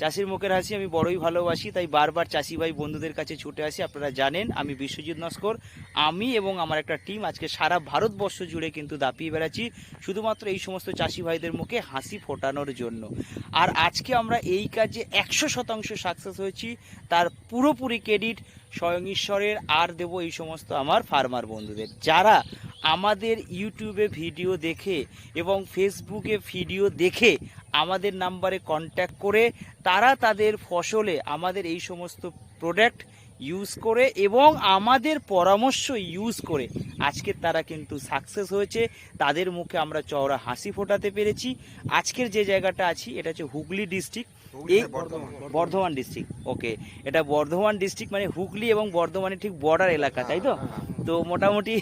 চাষির মুখের হাসি, আমি বড়ই ভালোবাসি, তাই বারবার চাষি ভাই বন্ধুদের কাছে ছুটে আসি, আপনারা জানেন, আমি বিশ্বজিৎ নস্কর, আমি এবং আমার একটা টিম আজকে সারা ভারতবর্ষ জুড়ে কিন্তু দাপিয়ে বেড়াচ্ছি, শুধুমাত্র এই সমস্ত চাষি ভাইদের মুখে হাসি ফোটানোর জন্য। আর আজকে আমরা এই কাজে একশো শতাংশ সাকসেস হয়েছি, তার পুরোপুরি ক্রেডিট স্বয়ং ঈশ্বরের, আর দেব এই সমস্ত আমার ফার্মার বন্ধুদের। যারা আমাদের ইউটিউবে ভিডিও দেখে এবং ফেসবুকে ভিডিও দেখে আমাদের নাম্বারে কন্ট্যাক্ট করে তারা তাদের ফসলে আমাদের এই সমস্ত প্রোডাক্ট ইউজ করে এবং আমাদের পরামর্শ ইউজ করে। আজকে তারা কিন্তু সাকসেস হয়েছে। তাদের মুখে আমরা চওড়া হাসি ফোটাতে পেরেছি। আজকের যে জায়গাটা আছি, এটা হচ্ছে হুগলি ডিস্ট্রিক্ট এই বর্ধমান ডিস্ট্রিক্ট ওকে এটা বর্ধমান ডিস্ট্রিক্ট মানে হুগলি এবং বর্ধমানের ঠিক বর্ডার এলাকা তাই তো? তো মোটামুটি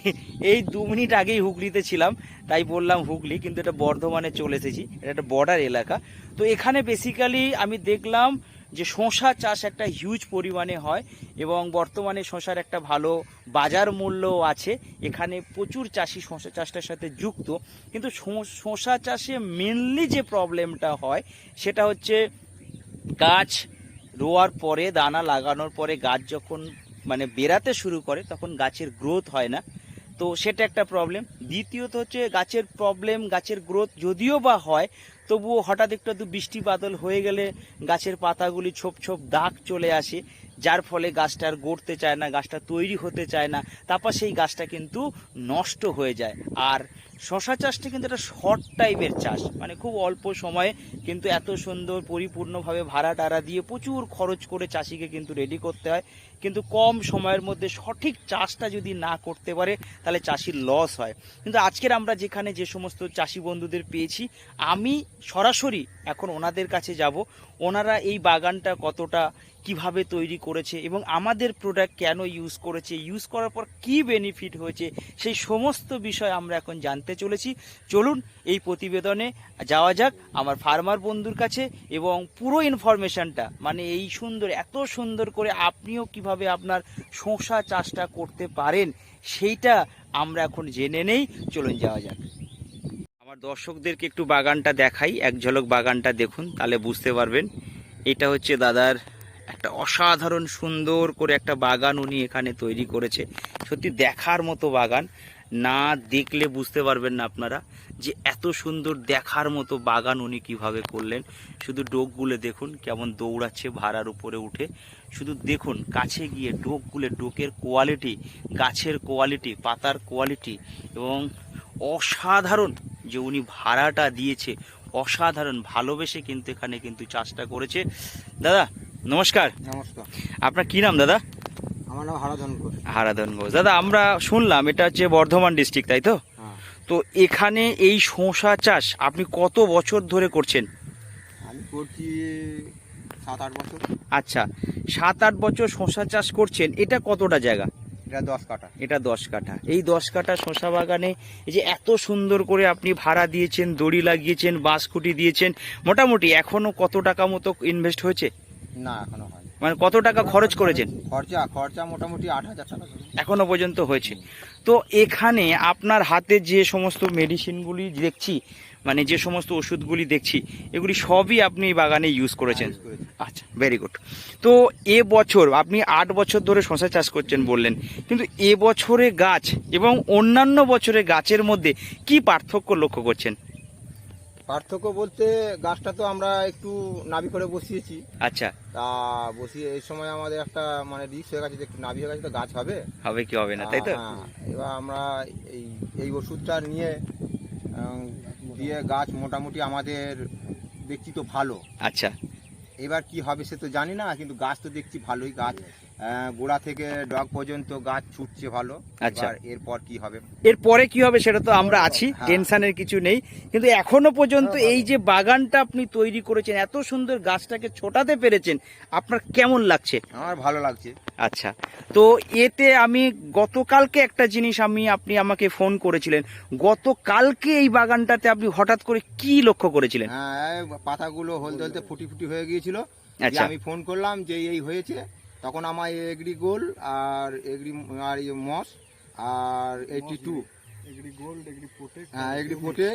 এই দু মিনিট আগেই হুগলিতে ছিলাম তাই বললাম হুগলি কিন্তু এটা বর্ধমানে চলে এসেছি এটা একটা বর্ডার এলাকা। তো এখানে বেসিক্যালি আমি দেখলাম যে শশা চাষ একটা হিউজ পরিমাণে হয় এবং বর্তমানে শশার একটা ভালো বাজার মূল্যও আছে। এখানে প্রচুর চাষি শশা চাষটার সাথে যুক্ত। কিন্তু শশা চাষে মেনলি যে প্রবলেমটা হয় সেটা হচ্ছে গাছ রোয়ার পরে, দানা লাগানোর পরে, গাছ যখন মানে বেরাতে শুরু করে, তখন গাছের গ্রোথ হয় না। তো সেটা একটা প্রবলেম দ্বিতীয়ত হচ্ছে গাছের প্রবলেম গাছের গ্রোথ যদিও বা হয়, তবুও হঠাৎ একটু একটু বৃষ্টি বাদল হয়ে গেলে গাছের পাতাগুলি ছোপ ছোপ দাগ চলে আসে, যার ফলে গাছটা আর গড়তে চায় না, গাছটা তৈরি হতে চায় না। তারপর সেই গাছটা কিন্তু নষ্ট হয়ে যায়। আর শশা চাষটা কিন্তু একটা শর্ট টাইপের চাষ। মানে খুব অল্প সময়ে কিন্তু এত সুন্দর পরিপূর্ণভাবে ভাড়া টাড়া দিয়ে প্রচুর খরচ করে চাষিকে কিন্তু রেডি করতে হয়। কিন্তু কম সময়ের মধ্যে সঠিক চাষটা যদি না করতে পারে, তাহলে চাষির লস হয়। কিন্তু আজকের আমরা যেখানে যে সমস্ত চাষি বন্ধুদের পেয়েছি, আমি সরাসরি এখন ওনাদের কাছে যাব। ওনারা এই বাগানটা কতটা কীভাবে তৈরি করেছে এবং আমাদের প্রোডাক্ট কেন ইউজ করেছে ইউজ করার পর কি বেনিফিট হয়েছে, সেই সমস্ত বিষয় আমরা এখন জানতে চলেছি। চলুন এই প্রতিবেদনে যাওয়া যাক আমার ফার্মার বন্ধুর কাছে এবং পুরো ইনফরমেশনটা মানে এই সুন্দর, এত সুন্দর করে আপনিও কীভাবে আপনার শসা চাষটা করতে পারেন, সেইটা আমরা এখন জেনে নেই। চলুন যাওয়া যাক। আমার দর্শকদেরকে একটু বাগানটা দেখাই, এক ঝলক বাগানটা দেখুন, তাহলে বুঝতে পারবেন। এটা হচ্ছে দাদার একটা অসাধারণ সুন্দর করে একটা বাগান উনি এখানে তৈরি করেছে। সত্যি দেখার মতো বাগান। না দেখলে বুঝতে পারবেন না আপনারা যে এত সুন্দর দেখার মতো বাগান উনি কীভাবে করলেন। শুধু ডোকগুলো দেখুন, কেমন দৌড়াচ্ছে ভাড়ার উপরে উঠে। শুধু দেখুন, কাছে গিয়ে ডোকগুলো, ডোকের কোয়ালিটি গাছের কোয়ালিটি পাতার কোয়ালিটি এবং অসাধারণ যে উনি ভাড়াটা দিয়েছে, অসাধারণ ভালোবেসে কিন্তু এখানে কিন্তু চাষটা করেছে। দাদা নমস্কার। নমস্কার। আপনার কি নাম দাদা? আমার নাম হারাধন ঘোষ হারাধন ঘোষ দাদা আমরা শুনলাম এটা হচ্ছে বর্ধমান ডিস্ট্রিক্ট তাই তো? হ্যাঁ। তো এখানে এই শসা চাষ আপনি কত বছর ধরে করছেন? আমি করছি সাত আট বছর। আচ্ছা সাত আট বছর শসা চাষ করছেন এটা কতটা জায়গা? এটা দশ কাটা এটা দশ কাঠা। এই দশ কাঠা শসা বাগানে এই যে এত সুন্দর করে আপনি ভাড়া দিয়েছেন দড়ি লাগিয়েছেন বাঁশ খুঁটি দিয়েছেন মোটামুটি এখনও কত টাকা মতো ইনভেস্ট হয়েছে? না এখনও হয়নি। মানে কত টাকা খরচ করেছেন? খরচা খরচা মোটামুটি আট হাজার টাকা। এখনও পর্যন্ত হয়েছে। তো এখানে আপনার হাতে যে সমস্ত মেডিসিনগুলি দেখছি মানে যে সমস্ত ওষুধগুলি দেখছি এগুলি সবই আপনি বাগানে ইউজ করেছেন। আচ্ছা ভেরি গুড তো এ বছর আপনি আট বছর ধরে শশা চাষ করছেন বললেন কিন্তু এ বছরে গাছ এবং অন্যান্য বছরে গাছের মধ্যে কি পার্থক্য লক্ষ্য করছেন? পার্থক্য বলতে গাছটা তো আমরা একটু নাবি করে বসিয়েছি। আচ্ছা। তা বসিয়ে এই সময় আমাদের একটা মানে রিস্ক হয়ে গেছে যে একটু নাবি হয়ে গেছে তো গাছ হবে। হবে কি হবে না তাই তো? হ্যাঁ, এবার আমরা এই এই ওষুধটা নিয়ে দিয়ে গাছ মোটামুটি আমাদের দেখছি তো ভালো। আচ্ছা। এবার কি হবে সে তো জানি না কিন্তু গাছ তো দেখছি ভালোই গাছ গোড়া থেকে ডগ পর্যন্ত গাছ ছুটছে ভালো। আচ্ছা। এরপর কি হবে? এরপরে কি হবে সেটা তো আমরা আছি হ্যাঁ। টেনশনের কিছু নেই। কিন্তু এখনও পর্যন্ত এই যে বাগানটা আপনি তৈরি করেছেন এত সুন্দর গাছটাকে ছোটাতে পেরেছেন আপনার কেমন লাগছে? আমার ভালো লাগছে। আচ্ছা। তো এতে আমি গতকালকে একটা জিনিস আমি আপনি আমাকে ফোন করেছিলেন। গতকালকে এই বাগানটাতে আপনি হঠাৎ করে কি লক্ষ্য করেছিলেন? হ্যাঁ পাতাগুলো হলদে হলদে ফুটি ফুটি হয়ে গিয়েছিল। আচ্ছা। আমি ফোন করলাম যে এই হয়েছে। তখন আমার এগ্রি গোল আর এগ্রি আর মস আর এইটি টু। হ্যাঁ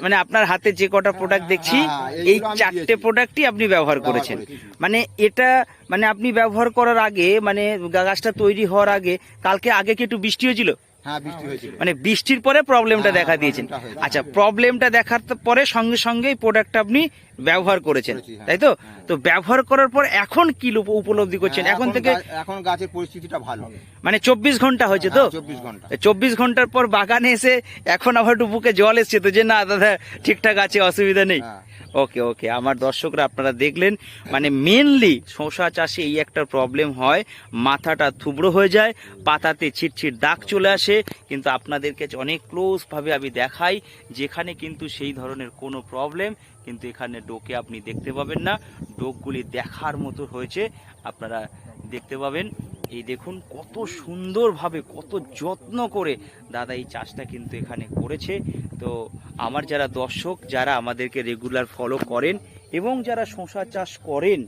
মানে আপনার হাতে যে কটা প্রোডাক্ট দেখছি হ্যাঁ, এই চারটে প্রোডাক্টই আপনি ব্যবহার করেছেন। মানে এটা মানে আপনি ব্যবহার করার আগে মানে গাছটা তৈরি হওয়ার আগে কালকে আগে কি একটু হ্যাঁ বৃষ্টি হয়েছিল মানে বৃষ্টির পরে প্রবলেমটা হ্যাঁ, দেখা দিয়েছেন। আচ্ছা প্রবলেমটা দেখার পরে সঙ্গে সঙ্গে এই প্রোডাক্টটা আপনি ব্যবহার করেছেন হ্যাঁ। তাই তো? হ্যাঁ। তো ব্যবহার করার পর এখন কি লোপ- উপলব্ধি করছেন? হ্যাঁ, এখন থেকে এখন গাছের পরিস্থিতিটা ভালো। মানে চব্বিশ ঘণ্টা হয়েছে তো? চব্বিশ ঘণ্টা। চব্বিশ ঘণ্টার পর বাগানে এসে এখন আবার একটু বুকে জল এসছে তো যে না দাদা ঠিকঠাক আছে অসুবিধা নেই। হ্যাঁ। ওকে ওকে আমার দর্শকরা আপনারা দেখলেন মানে মেনলি শসা চাষে এই একটা প্রবলেম হয়। মাথাটা থুবড়ো হয়ে যায়, পাতাতে ছিটছিট দাগ চলে আসে। কিন্তু আপনাদেরকে অনেক ক্লোজ ভাবে আমি দেখাই, যেখানে কিন্তু সেই ধরনের কোনো প্রবলেম কিন্তু এখানে ডোকে আপনি দেখতে পাবেন না। ডোকগুলি দেখার মতো হয়েছে, আপনারা দেখতে পাবেন। এই দেখুন, কত সুন্দরভাবে, কত যত্ন করে দাদা এই চাষটা কিন্তু এখানে করেছে। তো আমার যারা দর্শক, যারা আমাদেরকে রেগুলার ফলো করেন এবং যারা শশা চাষ করেন,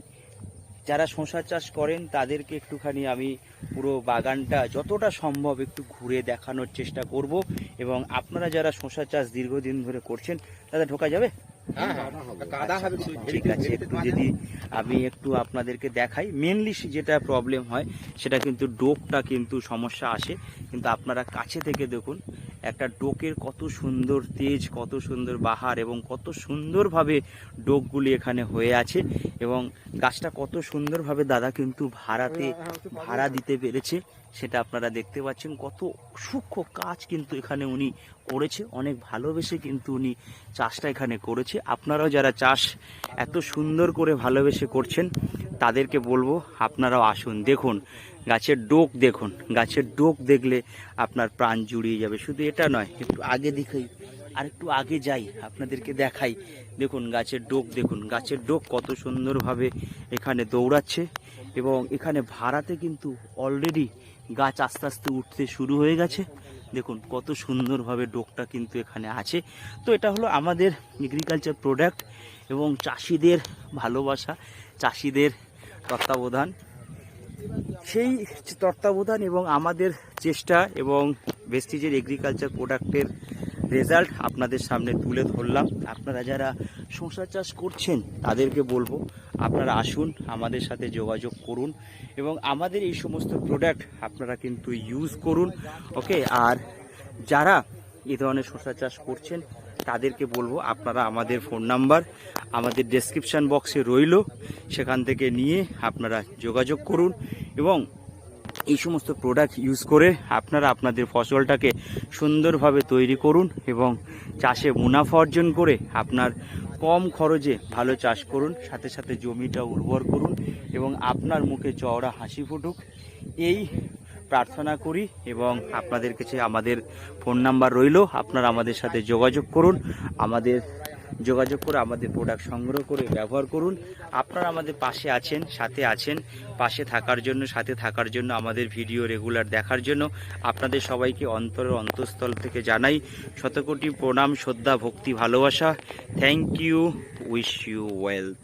যারা শশা চাষ করেন, তাদেরকে একটুখানি আমি পুরো বাগানটা যতটা সম্ভব একটু ঘুরে দেখানোর চেষ্টা করব। এবং আপনারা যারা শশা চাষ দীর্ঘদিন ধরে করছেন তাদের ঢোকা যাবে? হ্যাঁ হ্যাঁ। কাদা হবে। কিন্তু ঠিক আছে একটু যদি আমি একটু আপনাদেরকে দেখাই মেনলি যেটা প্রবলেম হয় সেটা কিন্তু ডোপটা কিন্তু সমস্যা আসে কিন্তু আপনারা কাছে থেকে দেখুন একটা ডোকের কত সুন্দর তেজ কত সুন্দর বাহার এবং কত সুন্দরভাবে ডোকগুলি এখানে হয়ে আছে এবং গাছটা কত সুন্দরভাবে দাদা কিন্তু ভাড়াতে ভাড়া দিতে পেরেছে সেটা আপনারা দেখতে পাচ্ছেন। কত সূক্ষ্ম কাজ কিন্তু এখানে উনি করেছে অনেক ভালোবেসে কিন্তু উনি চাষটা এখানে করেছে। আপনারাও যারা চাষ এত সুন্দর করে ভালোবেসে করছেন তাদেরকে বলব আপনারাও আসুন দেখুন। গাছের ডোক দেখুন। গাছের ডোক দেখলে আপনার প্রাণ জুড়িয়ে যাবে। শুধু এটা নয়, একটু আগে দেখাই আর একটু আগে যাই, আপনাদেরকে দেখাই। দেখুন, গাছের ডোক দেখুন। গাছের ডোক কত সুন্দরভাবে এখানে দৌড়াচ্ছে এবং এখানে ভাড়াতে কিন্তু অলরেডি গাছ আস্তে আস্তে উঠতে শুরু হয়ে গেছে। দেখুন, কত সুন্দরভাবে ডোকটা কিন্তু এখানে আছে। তো এটা হলো আমাদের এগ্রিকালচার প্রোডাক্ট এবং চাষিদের ভালোবাসা, চাষিদের তত্ত্বাবধান। সেই তত্ত্বাবধান এবং আমাদের চেষ্টা এবং ভেস্টিজের এগ্রিকালচার প্রোডাক্টের রেজাল্ট আপনাদের সামনে তুলে ধরলাম। আপনারা যারা শসা চাষ করছেন, তাদেরকে বলব আপনারা আসুন, আমাদের সাথে যোগাযোগ করুন এবং আমাদের এই সমস্ত প্রোডাক্ট আপনারা কিন্তু ইউজ করুন ওকে আর যারা এই ধরনের শসা চাষ করছেন তাদেরকে বলব, আপনারা আমাদের ফোন নাম্বার আমাদের ডেসক্রিপশান বক্সে রইল। সেখান থেকে নিয়ে আপনারা যোগাযোগ করুন এবং এই সমস্ত প্রোডাক্ট ইউজ করে আপনারা আপনাদের ফসলটাকে সুন্দরভাবে তৈরি করুন এবং চাষে মুনাফা অর্জন করে আপনার কম খরচে ভালো চাষ করুন, সাথে সাথে জমিটা উর্বর করুন এবং আপনার মুখে চওড়া হাসি ফুটুক। এই প্রার্থনা করি এবং আপনাদের কাছে আমাদের ফোন নাম্বার রইল, আপনারা আমাদের সাথে যোগাযোগ করুন, আমাদের যোগাযোগ করে আমাদের প্রোডাক্ট সংগ্রহ করে ব্যবহার করুন। আপনারা আমাদের পাশে আছেন, সাথে আছেন, পাশে থাকার জন্য, সাথে থাকার জন্য, আমাদের ভিডিও রেগুলার দেখার জন্য। আপনাদের সবাইকে অন্তরের অন্তঃস্থল থেকে জানাই শতকোটি প্রণাম, শ্রদ্ধা, ভক্তি, ভালোবাসা। Thank you wish you wealth